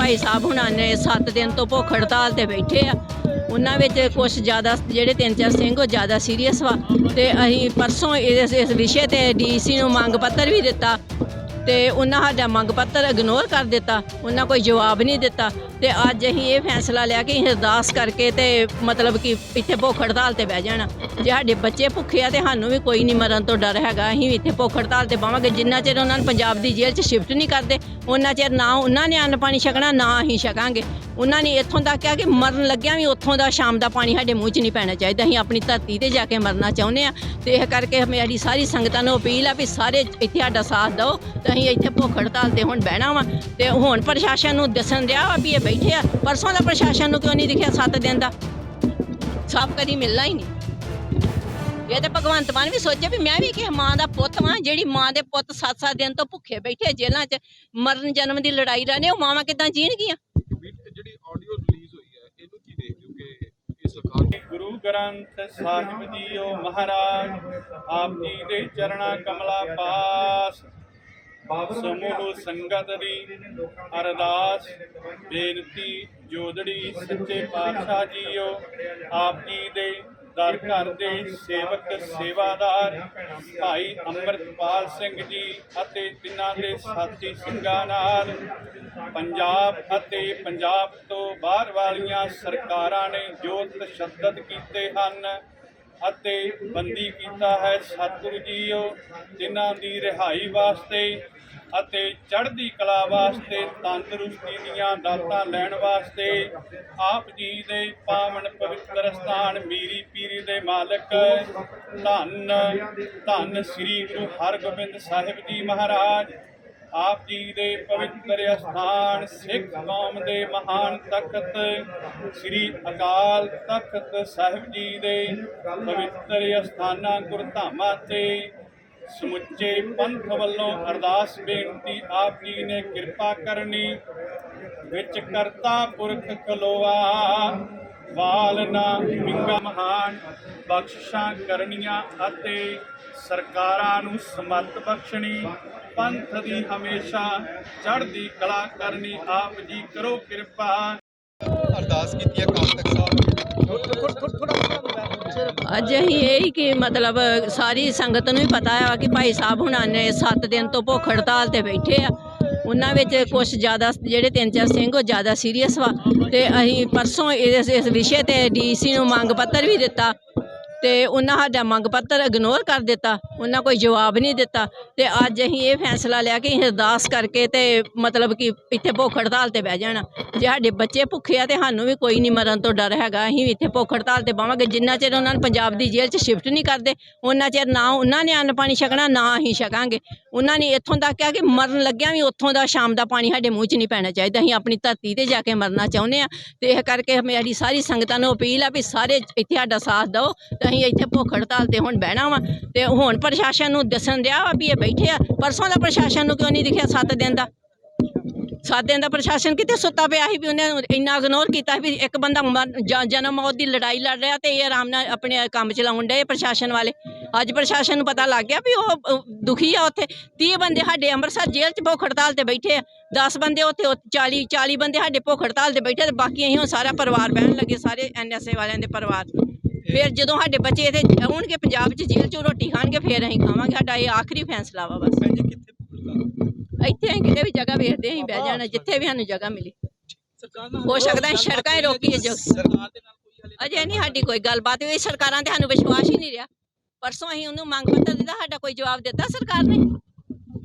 ਭਾਈ ਸਾਹਿਬ ਹੁਣਾਂ ਨੇ 7 ਦਿਨ ਤੋਂ ਭੁੱਖ ਹੜਤਾਲ ਤੇ ਬੈਠੇ ਆ। ਉਹਨਾਂ ਵਿੱਚ ਕੁਝ ਜ਼ਿਆਦਾ ਜਿਹੜੇ ਤਿੰਨ ਚਾਰ ਸਿੰਘ, ਉਹ ਜ਼ਿਆਦਾ ਸੀਰੀਅਸ ਵਾ। ਤੇ ਅਸੀਂ ਪਰਸੋਂ ਇਸ ਇਸ ਵਿਸ਼ੇ ਤੇ ਡੀਸੀ ਨੂੰ ਮੰਗ ਪੱਤਰ ਵੀ ਦਿੱਤਾ। ਤੇ ਉਹਨਾਂ ਸਾਡਾ ਮੰਗ ਪੱਤਰ ਇਗਨੋਰ ਕਰ ਦਿੱਤਾ। ਉਹਨਾਂ ਕੋਈ ਜਵਾਬ ਨਹੀਂ ਦਿੱਤਾ। ਤੇ ਅੱਜ ਅਸੀਂ ਇਹ ਫੈਸਲਾ ਲਿਆ ਕਿ ਅਰਦਾਸ ਕਰਕੇ ਤੇ ਮਤਲਬ ਕਿ ਇੱਥੇ ਭੁੱਖ ਹੜਤਾਲ ਤੇ ਬਹਿ ਜਾਣਾ। ਜੇ ਸਾਡੇ ਬੱਚੇ ਭੁੱਖੇ ਆ ਤੇ ਸਾਨੂੰ ਵੀ ਕੋਈ ਨਹੀਂ ਮਰਨ ਤੋਂ ਡਰ ਹੈਗਾ। ਅਸੀਂ ਵੀ ਇੱਥੇ ਭੁੱਖ ਹੜਤਾਲ ਤੇ ਬਾਵਾਂਗੇ ਜਿੰਨਾ ਚਿਰ ਉਹਨਾਂ ਨੂੰ ਪੰਜਾਬ ਦੀ ਜੇਲ੍ਹ 'ਚ ਸ਼ਿਫਟ ਨਹੀਂ ਕਰਦੇ ਉਹਨਾਂ ਚਿਰ ਨਾ ਉਹਨਾਂ ਨੇ ਅੰਨ ਪਾਣੀ ਛਕਣਾ, ਨਾ ਅਸੀਂ ਛਕਾਂਗੇ। ਉਹਨਾਂ ਨੇ ਇੱਥੋਂ ਤੱਕ ਕਿਹਾ ਕਿ ਮਰਨ ਲੱਗਿਆ ਵੀ ਉੱਥੋਂ ਦਾ ਸ਼ਾਮ ਦਾ ਪਾਣੀ ਸਾਡੇ ਮੂੰਹ 'ਚ ਨਹੀਂ ਪੈਣਾ ਚਾਹੀਦਾ। ਅਸੀਂ ਆਪਣੀ ਧਰਤੀ ਤੇ ਜਾ ਕੇ ਮਰਨਾ ਚਾਹੁੰਦੇ ਆ ਤੇ ਇਹ ਕਰਕੇ ਮੇਰੀ ਸਾਰੀ ਸੰਗਤਾਂ ਨੂੰ ਅਪੀਲ ਆ ਵੀ ਸਾਰੇ ਇੱਥੇ ਸਾਡਾ ਸਾਥ ਦਿਓ। ਤੇ ਅਸੀਂ ਇੱਥੇ ਭੁੱਖ ਹੜਤਾਲ ਤੇ ਹੁਣ ਬਹਿਣਾ ਵਾ। ਤੇ ਹੁਣ ਪ੍ਰਸ਼ਾਸਨ ਨੂੰ ਦੱਸਣ ਦਿਆ ਵਾ ਵੀ ਇਹ ਬੈਠੇ ਆ। ਪਰਸੋਂ ਦਾ ਪ੍ਰਸ਼ਾਸਨ ਨੂੰ ਕਿਉਂ ਨਹੀਂ ਦਿਖਿਆ 7 ਦਿਨ ਦਾ? ਸਾਫ਼ ਕਦੀ ਮਿਲਣਾ ਹੀ ਨਹੀਂ। ਇਹ ਤਾਂ ਭਗਵੰਤ ਮਾਨ ਵੀ ਸੋਚੇ ਵੀ ਮੈਂ ਵੀ ਕਿਸੇ ਮਾਂ ਦਾ ਪੁੱਤ ਵਾਂ ਜਿਹੜੀ ਮਾਂ ਦੇ ਪੁੱਤ 7-7 ਦਿਨ ਤੋਂ ਭੁੱਖੇ ਬੈਠੇ ਜੇਲ੍ਹਾਂ 'ਚ ਮਰਨ ਜਨਮ ਦੀ ਲੜਾਈ ਰਹਨੇ ਉਹ ਮਾਵਾਂ ਕਿਦਾਂ ਜੀਣਗੀਆਂ? ਜਿਹੜੀ ਆਡੀਓ ਰਿਲੀਜ਼ ਹੋਈ ਹੈ ਇਹਨੂੰ ਕੀ ਦੇਖਦੇ ਹੋ ਕਿ ਇਹ ਸਰਕਾਰ ਦੀ ਗੁਰੂ ਗ੍ਰੰਥ ਸਾਹਿਬ ਜੀਓ ਮਹਾਰਾਜ ਆਪ ਜੀ ਦੇ ਚਰਣਾ ਕਮਲਾ ਪਾਸ। ਸਮੂਹ ਸੰਗਤ ਦੀ ਅਰਦਾਸ ਬੇਨਤੀ ਜੋਦੜੀ ਸੱਚੇ ਪਾਤਸ਼ਾਹ ਜੀਓ ਆਪ ਜੀ ਦੇ ਘਰ ਘਰ ਦੇ ਸੇਵਕ ਸੇਵਾਦਾਰ ਭਾਈ ਅੰਮ੍ਰਿਤਪਾਲ ਸਿੰਘ ਜੀ ਅਤੇ ਤਿੰਨਾਂ ਦੇ ਸਾਥੀ ਸਿੰਘਾਂ ਨਾਲ ਪੰਜਾਬ ਅਤੇ ਪੰਜਾਬ ਤੋਂ ਬਾਹਰ ਵਾਲੀਆਂ ਸਰਕਾਰਾਂ ਨੇ ਜੋ ਤਸ਼ੱਦਦ ਕੀਤੇ ਹਨ ਅਤੇ ਬੰਦੀ ਕੀਤਾ ਹੈ, ਸਤਿਗੁਰੂ ਜੀਓ, ਜਿਨ੍ਹਾਂ ਦੀ ਰਿਹਾਈ ਵਾਸਤੇ ਅਤੇ ਚੜ੍ਹਦੀ ਕਲਾ ਵਾਸਤੇ ਤੰਦਰੁਸਤੀ ਦੀਆਂ ਦਾਤਾਂ ਲੈਣ ਵਾਸਤੇ ਆਪ ਜੀ ਦੇ ਪਾਵਨ ਪਵਿੱਤਰ ਸਥਾਨ ਮੀਰੀ ਪੀਰੀ ਦੇ ਮਾਲਕ ਧੰਨ ਧੰਨ ਸ੍ਰੀ ਗੁਰੂ ਹਰਗੋਬਿੰਦ ਸਾਹਿਬ ਜੀ ਮਹਾਰਾਜ, ਆਪ ਜੀ ਦੇ ਪਵਿੱਤਰ ਅਸਥਾਨ ਸਿੱਖ ਕੌਮ ਦੇ ਮਹਾਨ ਤਖਤ ਸ੍ਰੀ ਅਕਾਲ ਤਖਤ ਸਾਹਿਬ ਜੀ ਦੇ ਪਵਿੱਤਰ ਅਸਥਾਨਾਂ ਗੁਰਧਾਮਾਂ ਤੇ ਸਮੁੱਚੇ ਪੰਥ ਵੱਲੋਂ ਅਰਦਾਸ ਬੇਨਤੀ ਆਪ ਜੀ ਨੇ ਕਿਰਪਾ ਕਰਨੀ। ਵਿੱਚ ਕਰਤਾ ਪੁਰਖ ਖਲੋਆ ਵਾਲਨਾ ਵਿੰਗਾ ਮਹਾਨ ਬਖਸ਼ਾਂ ਕਰਨੀਆਂ ਅਤੇ ਸਰਕਾਰਾਂ ਨੂੰ ਸਮਰਥ ਬਖਸ਼ਣੀ। ਪੰਥ ਦੀ ਹਮੇਸ਼ਾ ਚੜ੍ਹਦੀ ਕਲਾ ਕਰਨੀ, ਆਪ ਜੀ ਕਰੋ ਕਿਰਪਾ। ਅਰਦਾਸ ਕੀਤੀ ਹੈ ਕਾਲ ਤਖਤ ਅੱਜ ਅਸੀਂ ਇਹ ਹੀ ਕਿ ਮਤਲਬ ਸਾਰੀ ਸੰਗਤ ਨੂੰ ਹੀ ਪਤਾ ਹੈ ਕਿ ਭਾਈ ਸਾਹਿਬ ਹੁਣਾਂ ਨੇ 7 ਦਿਨ ਤੋਂ ਭੁੱਖ ਹੜਤਾਲ ਤੇ ਬੈਠੇ ਆ। ਉਹਨਾਂ ਵਿੱਚ ਕੁਝ ਜ਼ਿਆਦਾ ਜਿਹੜੇ ਤਿੰਨ ਚਾਰ ਸਿੰਘ, ਉਹ ਜ਼ਿਆਦਾ ਸੀਰੀਅਸ ਵਾ। ਤੇ ਅਸੀਂ ਪਰਸੋਂ ਇਸ ਇਸ ਵਿਸ਼ੇ ਤੇ ਡੀਸੀ ਨੂੰ ਮੰਗ ਪੱਤਰ ਵੀ ਦਿੱਤਾ। ਤੇ ਉਹਨਾਂ ਸਾਡਾ ਮੰਗ ਪੱਤਰ ਇਗਨੋਰ ਕਰ ਦਿੱਤਾ, ਉਹਨਾਂ ਕੋਈ ਜਵਾਬ ਨਹੀਂ ਦਿੱਤਾ ਤੇ ਅੱਜ ਅਸੀਂ ਇਹ ਫੈਸਲਾ ਲਿਆ ਕਿ ਅਸੀਂ ਅਰਦਾਸ ਕਰਕੇ ਤੇ ਮਤਲਬ ਕਿ ਇੱਥੇ ਭੁੱਖ ਹੜਤਾਲ ਤੇ ਬਹਿ ਜਾਣਾ। ਜੇ ਸਾਡੇ ਬੱਚੇ ਭੁੱਖੇ ਆ ਤੇ ਸਾਨੂੰ ਵੀ ਕੋਈ ਨਹੀਂ ਮਰਨ ਤੋਂ ਡਰ ਹੈਗਾ, ਅਸੀਂ ਵੀ ਇੱਥੇ ਭੁੱਖ ਹੜਤਾਲ ਤੇ ਬਾਵਾਂਗੇ ਜਿੰਨਾ ਚਿਰ ਉਹਨਾਂ ਨੂੰ ਪੰਜਾਬ ਦੀ ਜੇਲ੍ਹ 'ਚ ਸ਼ਿਫਟ ਨਹੀਂ ਕਰਦੇ, ਉਹਨਾਂ ਚਿਰ ਨਾ ਉਹਨਾਂ ਨੇ ਅੰਨ ਪਾਣੀ ਛਕਣਾ, ਨਾ ਅਸੀਂ ਛਕਾਂਗੇ। ਉਹਨਾਂ ਨੇ ਇੱਥੋਂ ਤੱਕ ਕਿਹਾ ਕਿ ਮਰਨ ਲੱਗਿਆ ਵੀ ਉੱਥੋਂ ਦਾ ਸ਼ਾਮ ਦਾ ਪਾਣੀ ਸਾਡੇ ਮੂੰਹ 'ਚ ਨਹੀਂ ਪੈਣਾ ਚਾਹੀਦਾ। ਅਸੀਂ ਆਪਣੀ ਧਰਤੀ ਤੇ ਜਾ ਕੇ ਮਰਨਾ ਚਾਹੁੰਦੇ ਆ ਤੇ ਇਹ ਕਰਕੇ ਮੇਰੀ ਸਾਰੀ ਸੰਗਤਾਂ ਨੂੰ ਅਪੀਲ ਆ ਵੀ ਸਾਰੇ ਇੱਥੇ ਸਾਡਾ ਸਾਥ ਦਿਓ ਤੇ ਅਸੀਂ ਇੱਥੇ ਭੁੱਖ ਹੜਤਾਲ ਤੇ ਹੁਣ ਬਹਿਣਾ ਵਾ ਤੇ ਹੁਣ ਪ੍ਰਸ਼ਾਸਨ ਨੂੰ ਦੱਸਣ ਦਿਆ ਵਾ ਵੀ ਇਹ ਬੈਠੇ ਆ। ਪਰਸੋਂ ਦਾ ਪ੍ਰਸ਼ਾਸਨ ਨੂੰ ਕਿਉਂ ਨਹੀਂ ਦਿਖਿਆ 7 ਦਿਨ ਦਾ? ਸੱਤ ਦਿਨ ਦਾ ਪ੍ਰਸ਼ਾਸਨ ਕਿਤੇ ਸੁੱਤਾ ਪਿਆ ਸੀ ਵੀ ਉਹਨੇ ਇੰਨਾ ਇਗਨੋਰ ਕੀਤਾ ਵੀ ਇੱਕ ਬੰਦਾ ਜਨਮ ਮੌਤ ਦੀ ਲੜਾਈ ਲੜ ਰਿਹਾ ਤੇ ਇਹ ਆਰਾਮ ਨਾਲ ਆਪਣੇ ਕੰਮ ਚਲਾਉਣ ਡਏ ਪ੍ਰਸ਼ਾਸਨ ਵਾਲੇ। ਅੱਜ ਪ੍ਰਸ਼ਾਸਨ ਨੂੰ ਪਤਾ ਲੱਗ ਗਿਆ ਵੀ ਉਹ ਦੁਖੀ ਆ ਉੱਥੇ। 30 ਬੰਦੇ ਸਾਡੇ ਅੰਮ੍ਰਿਤਸਰ ਜੇਲ੍ਹ 'ਚ ਭੁੱਖ ਹੜਤਾਲ ਤੇ ਬੈਠੇ ਆ। 10 ਬੰਦੇ ਉੱਥੇ ਉੱਥੇ 40 40 ਬੰਦੇ ਸਾਡੇ ਭੁੱਖ ਹੜਤਾਲ ਤੇ ਬੈਠੇ ਤੇ ਬਾਕੀ ਅਸੀਂ ਹੁਣ ਸਾਰਾ ਪਰਿਵਾਰ ਬਹਿਣ ਲੱਗੇ, ਸਾਰੇ ਐਨਐਸਏ ਵਾਲਿਆਂ ਦੇ ਪਰਿਵਾਰ। ਫਿਰ ਜਦੋਂ ਸਾਡੇ ਬੱਚੇ ਇੱਥੇ ਆਉਣਗੇ ਪੰਜਾਬ 'ਚ ਜੇਲ੍ਹ 'ਚੋਂ ਰੋਟੀ ਖਾਣਗੇ ਫਿਰ ਅਸੀਂ ਖਾਵਾਂਗੇ। ਸਾਡਾ ਇਹ ਆਖਰੀ ਫੈਸਲਾ ਵਾ ਬਸ। ਭੈਣ ਜੀ ਕਿੱਥੇ ਸਰਕਾਰ ਇੱਥੇ ਅਸੀਂ ਕਿਤੇ ਵੀ ਜਗ੍ਹਾ ਵੇਖਦੇ ਅਸੀਂ ਬਹਿ ਜਾਣਾ ਜਿੱਥੇ ਵੀ ਸਾਨੂੰ ਜਗ੍ਹਾ ਮਿਲੀ। ਹੋ ਸਕਦਾ ਹੈ ਸੜਕਾਂ ਹੀ ਰੋਕੀਏ ਜੋ। ਸਰਕਾਰ ਦੇ ਨਾਲ ਕੋਈ ਹਲੇ ਅਜੇ ਨਹੀਂ ਸਾਡੀ ਕੋਈ ਗੱਲਬਾਤ ਹੋਈ ਸਰਕਾਰਾਂ ਤੇ ਸਾਨੂੰ ਵਿਸ਼ਵਾਸ ਹੀ ਨਹੀਂ ਰਿਹਾ। ਪਰਸੋਂ ਅਸੀਂ ਉਹਨੂੰ ਮੰਗ ਪੱਤਰ ਦਿੱਤਾ ਸਾਡਾ ਕੋਈ ਜਵਾਬ ਦਿੱਤਾ ਸਰਕਾਰ ਨੇ।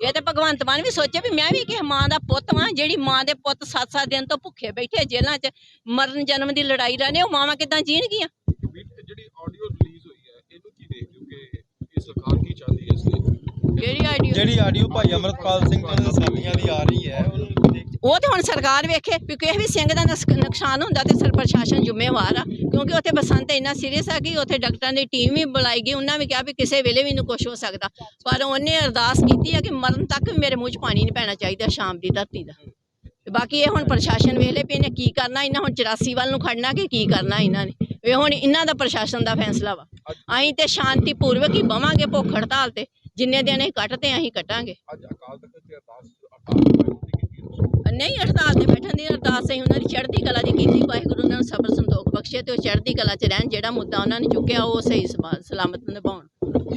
ਇਹ ਤੇ ਭਗਵੰਤ ਮਾਨ ਵੀ ਸੋਚੇ ਵੀ ਮੈਂ ਵੀ ਕਿਸੇ ਮਾਂ ਦਾ ਪੁੱਤ ਵਾਂ ਜਿਹੜੀ ਮਾਂ ਦੇ ਪੁੱਤ 7-7 ਦਿਨ ਤੋਂ ਭੁੱਖੇ ਬੈਠੇ ਜੇਲ੍ਹਾਂ 'ਚ ਮਰਨ ਜਨਮ ਦੀ ਲੜਾਈ ਰਹਨੇ ਉਹ ਮਾਵਾਂ ਕਿਦਾਂ ਜੀਣਗੀਆਂ? ਜਿਹੜੀ ਆਡੀਓ ਰਿਲੀਜ਼ ਹੋਈ ਹੈ ਇਹਨੂੰ ਕੀ ਦੇਖਦੇ ਹੋ ਕਿ ਇਹ ਸਰਕਾਰ ਕੀ ਚਾਹਦੀ ਹੈ ਇਸ ਲਈ ਕਿਹੜੀ ਆਈਡੀਆ ਜਿਹੜੀ ਆਡੀਓ ਭਾਈ ਅਮਰਤਪਾਲ ਸਿੰਘ ਤੇ ਸਾਥੀਆਂ ਦੀ ਆ ਰਹੀ ਹੈ ਉਹ ਤੇ ਹੁਣ ਸਰਕਾਰ ਵੇਖੇ, ਵੀ ਕਿਸੇ ਵੀ ਸਿੰਘ ਦਾ ਨੁਕਸਾਨ ਹੁੰਦਾ ਤੇ ਸਰ ਪ੍ਰਸ਼ਾਸਨ ਜ਼ਿੰਮੇਵਾਰ ਆ, ਕਿਉਂਕਿ ਉੱਥੇ ਬਸੰਤ ਇੰਨਾ ਸੀਰੀਅਸ ਆ ਕਿ ਉੱਥੇ ਡਾਕਟਰਾਂ ਦੀ ਟੀਮ ਵੀ ਬੁਲਾਈ ਗਈ, ਉਹਨਾਂ ਵੀ ਕਿਹਾ ਵੀ ਕਿਸੇ ਵੇਲੇ ਵੀ ਇਹਨੂੰ ਕੁਝ ਹੋ ਸਕਦਾ। ਪਰ ਉਹਨੇ ਅਰਦਾਸ ਕੀਤੀ ਆ ਕਿ ਮਰਨ ਤੱਕ ਮੇਰੇ ਮੂੰਹ 'ਚ ਪਾਣੀ ਨਹੀਂ ਪੈਣਾ ਚਾਹੀਦਾ ਸ਼ਾਮ ਦੀ ਧਰਤੀ ਦਾ। ਬਾਕੀ ਇਹ ਹੁਣ ਪ੍ਰਸ਼ਾਸਨ ਵੇਲੇ ਵੀ ਇਹਨੇ ਕੀ ਕਰਨਾ, ਇਹਨਾਂ ਹੁਣ 84 ਵੱਲ ਨੂੰ ਖੜਨਾ ਕਿ ਕੀ ਕਰਨਾ ਇਹਨਾਂ ਨੇ? ਇਹ ਹੁਣ ਇਹਨਾਂ ਦਾ ਪ੍ਰਸ਼ਾਸਨ ਦਾ ਫੈਸਲਾ ਵਾ। ਅਸੀਂ ਤੇ ਸ਼ਾਂਤੀ ਪੂਰਵਕ ਹੀ ਬਵਾਂਗੇ ਭੁੱਖ ਹੜਤਾਲ ਤੇ, ਜਿੰਨੇ ਦਿਨ ਇਹ ਕੱਟਦੇ ਅਸੀਂ ਕੱਟਾਂਗੇ। ਅੱਜ ਅਕਾਲ ਤਖਤ ਤੇ ਅਰਦਾਸ ਅਕਾਲ ਤਖਤ ਦੀ ਕੀਤੀ ਤੁਸੀਂ। ਨਹੀਂ ਹੜਤਾਲ ਤੇ ਬੈਠਣ ਦੀ ਅਰਦਾਸ ਅਸੀਂ ਉਹਨਾਂ ਦੀ ਚੜ੍ਹਦੀ ਕਲਾ ਦੀ ਕੀਤੀ ਵਾਹਿਗੁਰੂ ਉਹਨਾਂ ਨੂੰ ਸਬਰ ਸੰਤੋਖ ਬਖਸ਼ੇ ਤੇ ਉਹ ਚੜ੍ਹਦੀ ਕਲਾ 'ਚ ਰਹਿਣ ਜਿਹੜਾ ਮੁੱਦਾ ਉਹਨਾਂ ਨੇ ਚੁੱਕਿਆ ਉਹ ਸਹੀ ਸਬਾ- ਸਲਾਮਤ ਨਿਭਾਉਣ।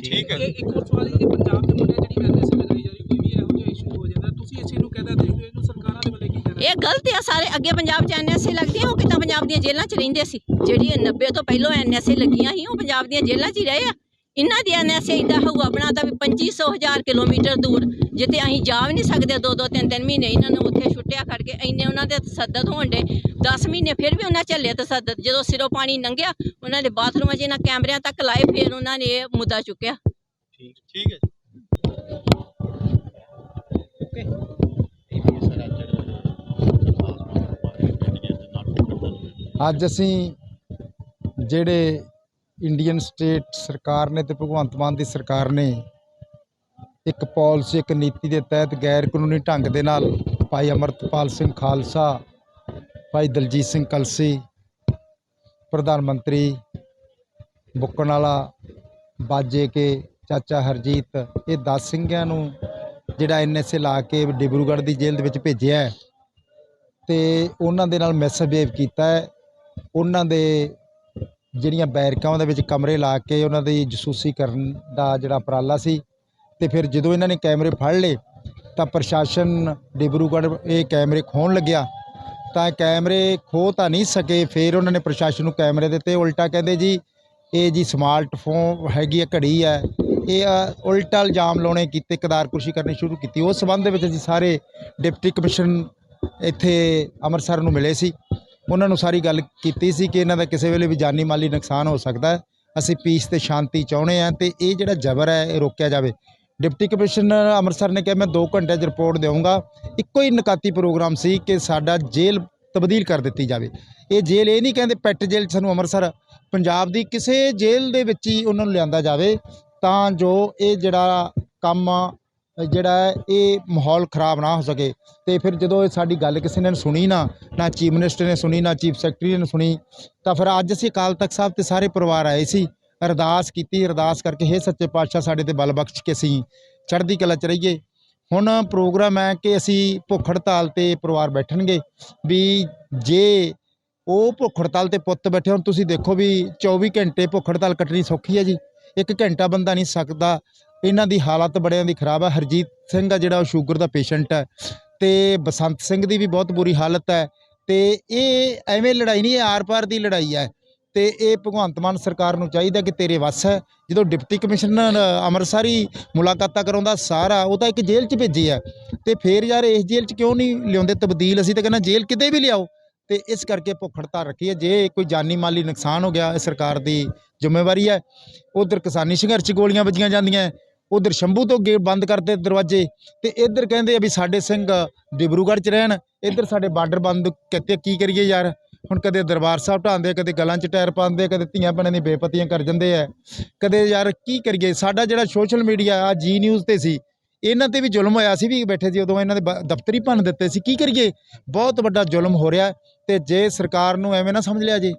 ਠੀਕ ਹੈ। ਇਹ ਇੱਕ ਹੋਰ ਸਵਾਲ ਇਹ ਕਿ ਪੰਜਾਬ ਦੇ ਮੁੱਦੇ ਜਿਹੜੀ ਐਨਐਸਏ ਲਗਾਈ ਜਾ ਰਹੀ ਕੋਈ ਵੀ ਇਹੋ ਜਿਹਾ ਇਸ਼ੂ ਹੋ ਜਾਂਦਾ ਤੁਸੀਂ ਇਸ ਨੂੰ ਕਹਿੰਦਾ ਦੇਖਦੇ ਹੋ ਇਹਨੂੰ ਸਰਕਾਰਾਂ ਦੇ ਵੱਲੇ ਕੀ ਕਹਿਣਾ? ਇਹ ਗਲਤ ਆ ਸਾਰੇ ਅੱਗੇ ਪੰਜਾਬ 'ਚ ਐਨਐਸਏ ਲੱਗਦੀਆਂ ਉਹ ਕਿੱਦਾਂ ਪੰਜਾਬ ਦੀਆਂ ਜੇਲ੍ਹਾਂ 'ਚ ਰਹਿੰਦੇ ਸੀ? ਜਿਹੜੀ ਇਹ 90 ਤੋਂ ਪਹਿਲਾਂ ਐਨਐਸਏ ਲੱਗੀਆਂ ਸੀ ਉਹ ਪੰਜਾਬ ਦੀਆਂ ਜੇਲ੍ਹਾਂ 'ਚ ਹੀ ਰਹੇ ਆ। ਇਹਨਾਂ ਦੀ ਐਨਐਸਏ ਇਦਾਂ ਹਊਆ ਬਣਾਤਾ ਵੀ 2500 ਹਜ਼ਾਰ ਕਿਲੋਮੀਟਰ ਦੂਰ ਜਿੱਥੇ ਅਸੀਂ ਜਾ ਵੀ ਨਹੀਂ ਸਕਦੇ ਦੋ ਦੋ ਤਿੰਨ ਤਿੰਨ ਮਹੀਨੇ ਇਹਨਾਂ ਨੂੰ ਉੱਥੇ ਛੁੱਟਿਆ ਖੜ ਕੇ ਇੰਨੇ ਉਹਨਾਂ ਦੇ ਤਸੱਦਦ ਹੋਣ ਦੇ 10 ਮਹੀਨੇ ਫਿਰ ਵੀ ਉਹਨਾਂ ਝੱਲੇ ਤਸੱਦਦ ਜਦੋਂ ਸਿਰੋਂ ਪਾਣੀ ਲੰਘਿਆ ਉਹਨਾਂ ਦੇ ਬਾਥਰੂਮਾਂ 'ਚ ਇਹਨਾਂ ਕੈਮਰਿਆਂ ਤੱਕ ਲਾਏ ਫਿਰ ਉਹਨਾਂ ਨੇ ਇਹ ਮੁੱਦਾ ਚੁੱਕਿਆ। ਠੀਕ ਹੈ ਜੀ। ਅੱਜ ਅਸੀਂ ਜਿਹੜੇ ਇੰਡੀਅਨ ਸਟੇਟ ਸਰਕਾਰ ਨੇ ਤੇ ਭਗਵੰਤ ਮਾਨ ਦੀ ਸਰਕਾਰ ਨੇ ਇੱਕ ਪਾਲਿਸੀ ਇੱਕ ਨੀਤੀ ਦੇ ਤਹਿਤ ਗੈਰ ਕਾਨੂੰਨੀ ਢੰਗ ਦੇ ਨਾਲ ਭਾਈ ਅਮਰਤਪਾਲ ਸਿੰਘ ਖਾਲਸਾ, ਭਾਈ ਦਲਜੀਤ ਸਿੰਘ ਕਲਸੀ, ਪ੍ਰਧਾਨ ਮੰਤਰੀ ਬੁੱਕਣ ਵਾਲਾ ਬਾਜੇ ਕੇ, ਚਾਚਾ ਹਰਜੀਤ, ਇਹ 10 ਸਿੰਘਾਂ ਨੂੰ ਜਿਹੜਾ ਐਨਐਸਏ ਲਾ ਕੇ ਡਿਬਰੂਗੜ੍ਹ ਦੀ ਜੇਲ੍ਹ ਦੇ ਵਿੱਚ ਭੇਜਿਆ ਹੈ ਤੇ ਉਹਨਾਂ ਦੇ ਨਾਲ ਮਿਸਬਿਹੇਵ ਕੀਤਾ ਹੈ। ਉਹਨਾਂ ਦੇ ਜਿਹੜੀਆਂ ਬੈਰਕਾਂ ਦੇ ਵਿੱਚ ਕਮਰੇ ਲਾ ਕੇ ਉਹਨਾਂ ਦੀ ਜਸੂਸੀ ਕਰਨ ਦਾ ਜਿਹੜਾ ਉਪਰਾਲਾ ਸੀ ਤੇ ਫਿਰ ਜਦੋਂ ਇਹਨਾਂ ਨੇ ਕੈਮਰੇ ਫੜ ਲਏ ਤਾਂ ਪ੍ਰਸ਼ਾਸਨ ਡਿਬਰੂਗੜ੍ਹ ਇਹ ਕੈਮਰੇ ਖੋਣ ਲੱਗਿਆ। ਤਾਂ ਕੈਮਰੇ ਖੋ ਤਾਂ ਨਹੀਂ ਸਕੇ, ਫਿਰ ਉਹਨਾਂ ਨੇ ਪ੍ਰਸ਼ਾਸਨ ਨੂੰ ਕੈਮਰੇ ਦਿੱਤੇ। ਉਲਟਾ ਕਹਿੰਦੇ ਜੀ, ਇਹ ਜੀ ਸਮਾਰਟਫੋਨ ਹੈਗੀ ਆ, ਘੜੀ ਹੈ ਇਹ ਉਲਟਾ ਇਲਜ਼ਾਮ ਲਾਉਣੇ ਕੀਤੇ ਕਦਾਰਕੁਸ਼ੀ ਕਰਨੀ ਸ਼ੁਰੂ ਕੀਤੀ। ਉਸ ਸਬੰਧ ਦੇ ਵਿੱਚ ਅਸੀਂ ਸਾਰੇ ਡਿਪਟੀ ਕਮਿਸ਼ਨ ਇੱਥੇ ਅੰਮ੍ਰਿਤਸਰ ਨੂੰ ਮਿਲੇ ਸੀ। ਉਹਨਾਂ ਨੂੰ ਸਾਰੀ ਗੱਲ ਕੀਤੀ ਸੀ ਕਿ ਇਹਨਾਂ ਦਾ ਕਿਸੇ ਵੇਲੇ ਵੀ ਜਾਨੀ ਮਾਲੀ ਨੁਕਸਾਨ ਹੋ ਸਕਦਾ ਅਸੀਂ ਪੀਸ ਤੇ ਸ਼ਾਂਤੀ ਚਾਹੁੰਦੇ ਆ ਤੇ ਇਹ ਜਿਹੜਾ ਜ਼ਬਰ ਹੈ, ਇਹ ਰੋਕਿਆ ਜਾਵੇ। ਡਿਪਟੀ ਕਮਿਸ਼ਨਰ ਅੰਮ੍ਰਿਤਸਰ ਨੇ ਕਿਹਾ, ਮੈਂ 2 ਘੰਟੇ 'ਚ ਰਿਪੋਰਟ ਦੇਵਾਂਗਾ। ਇੱਕੋ ਹੀ ਨਕਾਤੀ ਪ੍ਰੋਗਰਾਮ ਸੀ ਕਿ ਸਾਡਾ ਜੇਲ੍ਹ ਤਬਦੀਲ ਕਰ ਦਿੱਤੀ ਜਾਵੇ। ਇਹ ਜੇਲ੍ਹ ਇਹ ਨਹੀਂ ਕਹਿੰਦੇ ਪੈਟ ਜੇਲ੍ਹ ਸਾਨੂੰ ਅੰਮ੍ਰਿਤਸਰ, ਪੰਜਾਬ ਦੀ ਕਿਸੇ ਜੇਲ੍ਹ ਦੇ ਵਿੱਚ ਹੀ ਉਹਨਾਂ ਨੂੰ ਲਿਆਂਦਾ ਜਾਵੇ। ਤਾਂ ਜੋ ਇਹ ਜਿਹੜਾ ਕੰਮ ਜਿਹੜਾ ਇਹ ਮਾਹੌਲ ਖਰਾਬ ਨਾ ਹੋ ਸਕੇ। ਤੇ ਫਿਰ ਜਦੋਂ ਇਹ ਸਾਡੀ ਗੱਲ ਕਿਸੇ ਨੇ ਸੁਣੀ ਨਾ ਨਾ ਚੀਫ ਮਿਨਿਸਟਰ ਨੇ ਸੁਣੀ, ਨਾ ਚੀਫ ਸੈਕਟਰੀ ਨੇ ਸੁਣੀ, ਤਾਂ ਫਿਰ ਅੱਜ ਅਸੀਂ ਅਕਾਲ ਤਖਤ ਸਾਹਿਬ ਤੇ ਸਾਰੇ ਪਰਿਵਾਰ ਆਏ ਸੀ। ਅਰਦਾਸ ਕੀਤੀ, ਅਰਦਾਸ ਕਰਕੇ ਹੇ ਸੱਚੇ ਪਾਤਸ਼ਾਹ, ਸਾਡੇ ਤੇ ਬਲ ਬਖਸ਼ ਕੇ ਅਸੀਂ ਚੜ੍ਹਦੀ ਕਲਾ ਚ ਰਹੀਏ। ਹੁਣ ਪ੍ਰੋਗਰਾਮ ਹੈ ਕਿ ਅਸੀਂ ਭੁੱਖ ਹੜਤਾਲ ਤੇ ਪਰਿਵਾਰ ਬੈਠਣਗੇ। ਵੀ ਜੇ ਉਹ ਭੁੱਖ ਹੜਤਾਲ ਤੇ ਪੁੱਤ ਬੈਠੇ ਹੁਣ, ਤੁਸੀਂ ਦੇਖੋ ਵੀ 24 ਘੰਟੇ ਭੁੱਖ ਹੜਤਾਲ ਕੱਟਣੀ ਸੌਖੀ ਹੈ ਜੀ। ਇੱਕ ਘੰਟਾ ਬੰਦਾ ਨਹੀਂ ਸਕਦਾ। ਇਹਨਾਂ ਦੀ ਹਾਲਤ ਬੜਿਆਂ ਦੀ ਖਰਾਬ ਹੈ ਹਰਜੀਤ ਸਿੰਘ ਆ ਜਿਹੜਾ ਉਹ ਸ਼ੂਗਰ ਦਾ ਪੇਸ਼ੈਂਟ ਹੈ ਤੇ ਬਸੰਤ ਸਿੰਘ ਦੀ ਵੀ ਬਹੁਤ ਬੁਰੀ ਹਾਲਤ ਹੈ ਤੇ ਇਹ ਐਵੇਂ ਲੜਾਈ ਨਹੀਂ, ਇਹ ਆਰ-ਪਾਰ ਦੀ ਲੜਾਈ ਹੈ ਤੇ ਇਹ ਭਗਵੰਤ ਮਾਨ ਸਰਕਾਰ ਨੂੰ ਚਾਹੀਦਾ ਕਿ ਤੇਰੇ ਵੱਸ ਹੈ ਜਦੋਂ ਡਿਪਟੀ ਕਮਿਸ਼ਨਰ ਅੰਮ੍ਰਿਤਸਰੀ ਮੁਲਾਕਾਤਾਂ ਕਰਾਉਂਦਾ ਸਾਰਾ, ਉਹ ਤਾਂ ਇੱਕ ਜੇਲ੍ਹ 'ਚ ਭੇਜੀ ਹੈ ਤੇ ਫੇਰ ਯਾਰ ਇਸ ਜੇਲ੍ਹ 'ਚ ਕਿਉਂ ਨਹੀਂ ਲਿਆਉਂਦੇ? ਤਬਦੀਲ ਅਸੀਂ ਤਾਂ ਕਹਿੰਦਾ ਜੇਲ੍ਹ ਕਿਤੇ ਵੀ ਲਿਆਓ। ਤੇ ਇਸ ਕਰਕੇ ਭੁੱਖ ਹੜਤਾਲ ਰੱਖੀ ਹੈ ਜੇ ਕੋਈ ਜਾਨੀ ਮਾਲੀ ਨੁਕਸਾਨ ਹੋ ਗਿਆ, ਇਹ ਸਰਕਾਰ ਦੀ ਜ਼ਿੰਮੇਵਾਰੀ ਹੈ ਉਧਰ ਕਿਸਾਨੀ ਸੰਘਰਸ਼ 'ਚ ਗੋਲੀਆਂ ਵੱਜੀਆਂ ਜਾਂਦੀਆਂ। ਉਧਰ ਸ਼ੰਭੂ ਤੋਂ ਗੇਟ ਬੰਦ ਕਰਤੇ ਦਰਵਾਜ਼ੇ ਤੇ ਇੱਧਰ ਕਹਿੰਦੇ ਆ ਵੀ ਸਾਡੇ ਸਿੰਘ ਡਿਬਰੂਗੜ੍ਹ 'ਚ ਰਹਿਣ, ਇੱਧਰ ਸਾਡੇ ਬਾਰਡਰ ਬੰਦ ਕਿਤੇ, ਕੀ ਕਰੀਏ ਯਾਰ? ਹੁਣ ਕਦੇ ਦਰਬਾਰ ਸਾਹਿਬ ਢਾਉਂਦੇ ਕਦੇ ਗਲਾਂ 'ਚ ਟਾਇਰ ਪਾਉਂਦੇ ਕਦੇ ਧੀਆਂ ਭੈਣਾਂ ਦੀ ਬੇਪਤੀਆਂ ਕਰ ਜਾਂਦੇ ਆ। ਕਦੇ ਯਾਰ ਕੀ ਕਰੀਏ? ਸਾਡਾ ਜਿਹੜਾ ਸੋਸ਼ਲ ਮੀਡੀਆ ਆ ਜੀ ਨਿਊਜ਼ ਤੇ ਸੀ, ਇਹਨਾਂ ਤੇ ਵੀ ਜ਼ੁਲਮ ਹੋਇਆ ਸੀ ਵੀ ਬੈਠੇ ਸੀ, ਉਦੋਂ ਇਹਨਾਂ ਦੇ ਬ- ਦਫ਼ਤਰੀ ਭੰਨ ਦਿੱਤੇ ਸੀ। ਕੀ ਕਰੀਏ? ਬਹੁਤ ਵੱਡਾ ਜ਼ੁਲਮ ਹੋ ਰਿਹਾ ਤੇ ਜੇ ਸਰਕਾਰ ਨੂੰ ਐਵੇਂ ਨਾ ਸਮਝ ਲਿਆ ਜੇ,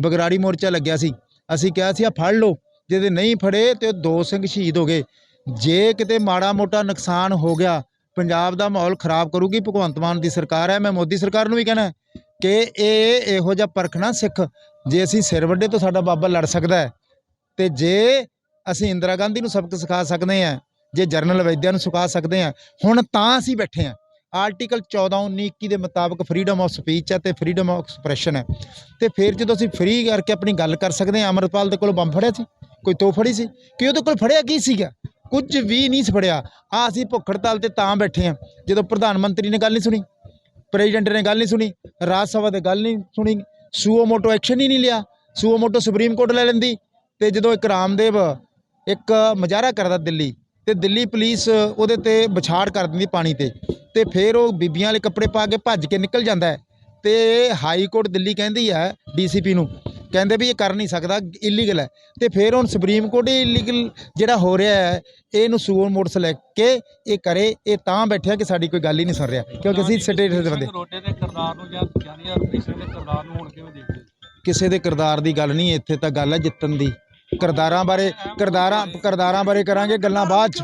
ਬਗਰਾੜੀ ਮੋਰਚਾ ਲੱਗਿਆ ਸੀ, ਅਸੀਂ ਕਿਹਾ ਸੀ ਆ ਫੜ ਲਓ। ਜਿਹਦੇ ਨਹੀਂ ਫੜੇ ਤੇ ਦੋ ਸਿੰਘ ਸ਼ਹੀਦ ਹੋ ਗਏ। ਜੇ ਕਿਤੇ ਮਾੜਾ ਮੋਟਾ ਨੁਕਸਾਨ ਹੋ ਗਿਆ, ਪੰਜਾਬ ਦਾ ਮਾਹੌਲ ਖਰਾਬ ਕਰੂਗੀ, ਭਗਵੰਤ ਮਾਨ ਦੀ ਸਰਕਾਰ ਹੈ, ਮੈਂ ਮੋਦੀ ਸਰਕਾਰ ਨੂੰ ਵੀ ਕਹਿਣਾ ਕਿ ਇਹ ਇਹੋ ਜਿਹਾ ਪਰਖਣਾ ਸਿੱਖ, ਜੇ ਅਸੀਂ ਸਿਰ ਵੱਡੇ ਤੋਂ ਸਾਡਾ ਬਾਬਾ ਲੜ ਸਕਦਾ ਤੇ ਜੇ ਅਸੀਂ ਇੰਦਰਾ ਗਾਂਧੀ ਨੂੰ ਸਬਕ ਸਿਖਾ ਸਕਦੇ ਆ ਜੇ ਜਰਨਲ ਵੈਦਿਆ ਨੂੰ ਸਿਖਾ ਸਕਦੇ ਆ ਹੁਣ ਤਾਂ ਅਸੀਂ ਬੈਠੇ ਆ ਆਰਟੀਕਲ 14 19 21 ਦੇ ਮੁਤਾਬਕ ਫਰੀडम ਆਫ ਸਪੀਚ ਹੈ ਤੇ ਫਰੀडम ਆਫ ਐਕਸਪ੍ਰੈਸ਼ਨ ਹੈ। ਤੇ ਫਿਰ ਜਦੋਂ ਅਸੀਂ ਫਰੀ ਕਰਕੇ ਆਪਣੀ ਗੱਲ ਕਰ ਸਕਦੇ ਆ ਅਮਰਪਾਲ ਦੇ ਕੋਲ ਬੰਬ ਫੜਿਆ ਸੀ? ਕੋਈ ਤੋ ਫੜੀ ਸੀ? ਕਿ ਉਹਦੇ ਕੋਲ ਫੜਿਆ ਕੀ ਸੀਗਾ? ਕੁਝ ਵੀ ਨਹੀਂ ਸੀ ਫੜਿਆ। ਆ ਅਸੀਂ ਭੁੱਖੜਤਾਲ ਤੇ ਤਾਂ ਬੈਠੇ ਹਾਂ, ਜਦੋਂ ਪ੍ਰਧਾਨ ਮੰਤਰੀ ਨੇ ਗੱਲ ਨਹੀਂ ਸੁਣੀ, ਪ੍ਰੈਜ਼ੀਡੈਂਟ ਨੇ ਗੱਲ ਨਹੀਂ ਸੁਣੀ, ਰਾਜ ਸਭਾ ਤੇ ਗੱਲ ਨਹੀਂ ਸੁਣੀ, ਸੂਓ ਮੋਟੋ ਐਕਸ਼ਨ ਹੀ ਨਹੀਂ ਲਿਆ। ਸੂਓ ਮੋਟੋ ਸੁਪਰੀਮ ਕੋਰਟ ਲੈ ਲੈਂਦੀ ਤੇ ਜਦੋਂ ਇੱਕ ਰਾਮਦੇਵ ਇੱਕ ਮੁਜ਼ਾਹਰਾ ਕਰਦਾ ਦਿੱਲੀ ਤੇ ਦਿੱਲੀ ਪੁਲਿਸ ਉਹਦੇ ਤੇ ਵਿਛਾੜ ਕਰ ਦਿੰਦੀ ਪਾਣੀ ਤੇ ਤੇ ਫਿਰ ਉਹ ਬੀਬੀਆਂ ਵਾਲੇ ਕੱਪੜੇ ਪਾ ਕੇ ਭੱਜ ਕੇ ਨਿਕਲ ਜਾਂਦਾ ਹੈ। ਤੇ ਹਾਈ ਕੋਰਟ ਦਿੱਲੀ ਕਹਿੰਦੀ ਹੈ ਡੀਸੀਪੀ ਨੂੰ ਕਹਿੰਦੇ ਵੀ ਇਹ ਕਰ ਨਹੀਂ ਸਕਦਾ ਇਲੀਗਲ ਹੈ। ਤੇ ਫਿਰ ਹੁਣ ਸੁਪਰੀਮ ਕੋਰਟ ਹੀ ਇਲੀਗਲ ਜਿਹੜਾ ਹੋ ਰਿਹਾ ਹੈ ਇਹਨੂੰ ਸੂਰ ਮੋਟਰਸ ਲੈ ਕੇ ਇਹ ਕਰੇ ਇਹ ਤਾਂ ਬੈਠਿਆ ਕਿ ਸਾਡੀ ਕੋਈ ਗੱਲ ਹੀ ਨਹੀਂ ਸੁਣ ਰਿਹਾ ਕਿਉਂਕਿ ਅਸੀਂ ਸਟੇਟ ਦੇ ਬੰਦੇ। ਰੋਡੇ ਦੇ ਕਰਦਾਰ ਨੂੰ ਜਾਂ ਜਾਨੀ ਹਰਪ੍ਰੀਤ ਦੇ ਕਰਦਾਰ ਨੂੰ ਹੁਣ ਕਿਵੇਂ ਦੇਖਦੇ ਕਿਸੇ ਦੇ ਕਿਰਦਾਰ ਦੀ ਗੱਲ ਨਹੀਂ ਇੱਥੇ ਤਾਂ ਗੱਲ ਹੈ ਜਿੱਤਣ ਦੀ। ਕਿਰਦਾਰਾਂ ਬਾਰੇ ਕਿਰਦਾਰਾਂ ਕਿਰਦਾਰਾਂ ਬਾਰੇ ਕਰਾਂਗੇ ਗੱਲਾਂ ਬਾਅਦ ਚ।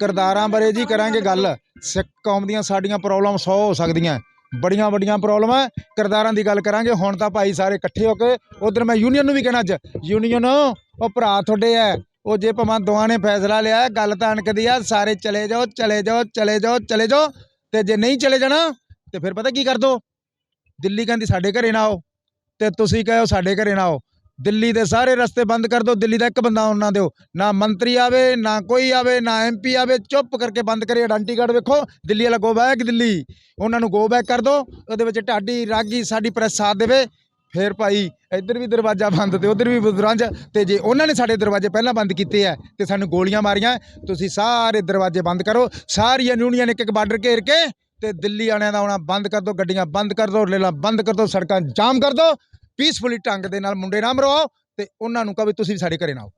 ਕਿਰਦਾਰਾਂ ਬਾਰੇ ਜੀ ਕਰਾਂਗੇ ਗੱਲ। ਸਿੱਖ ਕੌਮ ਦੀਆਂ ਸਾਡੀਆਂ ਪ੍ਰੋਬਲਮ 100 ਹੋ ਸਕਦੀਆਂ। ਬੜੀਆਂ ਵੱਡੀਆਂ ਪ੍ਰੋਬਲਮਾਂ ਕਿਰਦਾਰਾਂ ਦੀ ਗੱਲ ਕਰਾਂਗੇ। ਹੁਣ ਤਾਂ ਭਾਈ ਸਾਰੇ ਇਕੱਠੇ ਹੋ ਕੇ ਉਧਰ ਮੈਂ ਯੂਨੀਅਨ ਨੂੰ ਵੀ ਕਹਿਣਾ ਅੱਜ। ਯੂਨੀਅਨ ਉਹ ਭਰਾ ਤੁਹਾਡੇ ਐ ਉਹ ਜੇ ਭਵਾਂ ਦੋਵਾਂ ਨੇ ਫੈਸਲਾ ਲਿਆ, ਗੱਲ ਤਾਂ ਅਣਕਦੀ ਆ। ਸਾਰੇ ਚਲੇ ਜਾਓ ਚਲੇ ਜਾਓ ਚਲੇ ਜਾਓ ਚਲੇ ਜਾਓ। ਤੇ ਜੇ ਨਹੀਂ ਚਲੇ ਜਾਣਾ, ਤੇ ਫਿਰ ਪਤਾ ਕੀ ਕਰ ਦੋ? ਦਿੱਲੀ ਕਹਿੰਦੀ ਸਾਡੇ ਘਰੇ ਨਾ ਆਓ। ਤੇ ਤੁਸੀਂ ਕਹੋ ਸਾਡੇ ਘਰੇ ਨਾ ਆਓ। ਦਿੱਲੀ ਦੇ ਸਾਰੇ ਰਸਤੇ ਬੰਦ ਕਰ ਦਿਓ, ਦਿੱਲੀ ਦਾ ਇੱਕ ਬੰਦਾ ਆਉਣ ਨਾ ਦਿਓ। ਨਾ ਮੰਤਰੀ ਆਵੇ, ਨਾ ਕੋਈ ਆਵੇ, ਨਾ ਐਮਪੀ ਆਵੇ, ਚੁੱਪ ਕਰਕੇ ਬੰਦ ਕਰੇ ਆਇਡੈਂਟੀ ਕਾਰਡ ਵੇਖੋ, ਦਿੱਲੀ ਵਾਲਾ ਗੋ ਬੈਕ ਦਿੱਲੀ। ਉਹਨਾਂ ਨੂੰ ਗੋ ਬੈਕ ਕਰ ਦਿਓ। ਉਹਦੇ ਵਿੱਚ ਢਾਡੀ ਰਾਗੀ ਸਾਡੀ ਪ੍ਰੈਸ ਸਾਥ ਦੇਵੇ। ਫਿਰ ਭਾਈ, ਇੱਧਰ ਵੀ ਦਰਵਾਜ਼ਾ ਬੰਦ ਤੇ ਉਧਰ ਵੀ ਬੁਦਰੰਜ ਤੇ ਜੇ ਉਹਨਾਂ ਨੇ ਸਾਡੇ ਦਰਵਾਜ਼ੇ ਪਹਿਲਾਂ ਬੰਦ ਕੀਤੇ ਆ ਤੇ ਸਾਨੂੰ ਗੋਲੀਆਂ ਮਾਰੀਆਂ ਤੁਸੀਂ ਸਾਰੇ ਦਰਵਾਜ਼ੇ ਬੰਦ ਕਰੋ। ਸਾਰੀਆਂ ਯੂਨੀਅਨ ਇੱਕ ਇੱਕ ਬਾਰਡਰ ਘੇਰ ਕੇ ਤੇ ਦਿੱਲੀ ਵਾਲਿਆਂ ਦਾ ਆਉਣਾ ਬੰਦ ਕਰ ਦਿਓ, ਗੱਡੀਆਂ ਬੰਦ ਕਰ ਦਿਓ, ਰੇਲਾਂ ਬੰਦ ਕਰ ਦਿਓ, ਸੜਕਾਂ ਜਾਮ ਕਰ ਦਿਓ। ਪੀਸਫੁਲੀ ਢੰਗ ਦੇ ਨਾਲ ਮੁੰਡੇ ਨਾ ਮਰਵਾਓ ਤੇ ਉਹਨਾਂ ਨੂੰ ਕਹੋ ਵੀ ਤੁਸੀਂ ਵੀ ਸਾਡੇ ਘਰੇ ਨਾ ਆਓ।